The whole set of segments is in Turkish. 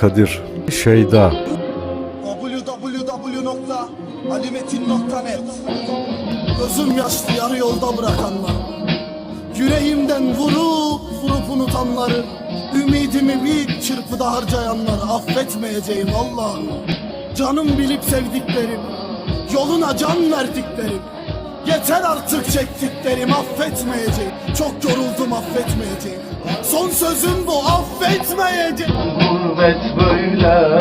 Kadir, Şeyda, www.alimetin.net Gözüm yaşlı yarı yolda bırakanlar. Yüreğimden vurup vurup unutanları Ümidimi bir çırpıda harcayanları affetmeyeceğim Allah'ım. Canım bilip sevdiklerim Yoluna can verdiklerim Yeter artık çektiklerim affetmeyeceğim. Çok yoruldum affetmeyeceğim. Son sözüm bu affetmeyeceğim. Gurbet böyle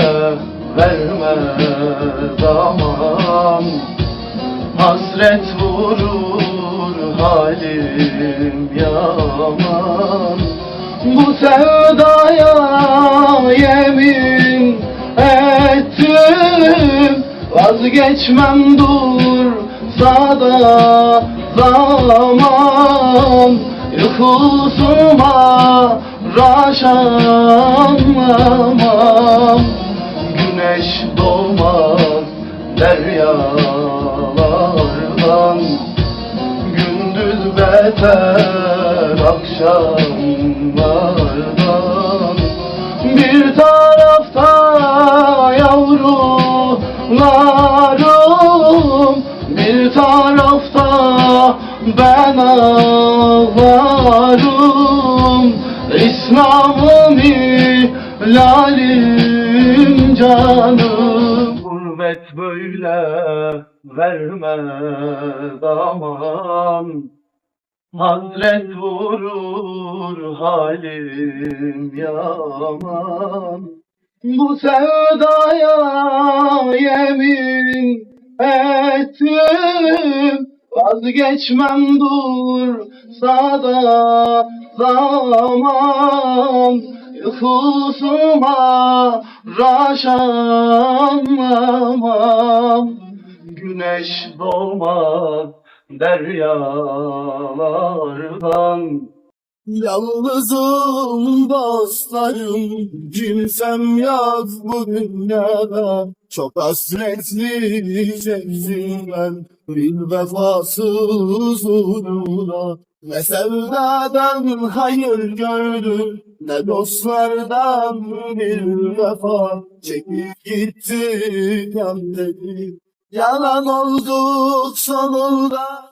vermez aman. Hasret vurur halim yaman. Bu sevdaya yemin ettim. Vazgeçmem dur sada zaman Yıkılsıma raşanlamam Güneş doğmaz deryalardan Gündüz beter akşamlardan Bir tarafta ben ağlarım İslam'ım ilalim canım. Gurbet böyle vermez aman. Hasret vurur halim yaman. Bu sevdaya yemin ettim Vazgeçmem dur sada zaman. Yıkılsıma raşanlamam Güneş doğmaz deryalardan Yalnızım dostlarım Kimsem yok bu dünyada. Çok hasretli çektim ben Bir vefasız uğruna. Ne sevdadan hayır gördüm Ne dostlardan bir vefa. Çekip gitti yan dedi Yalan olduk sonunda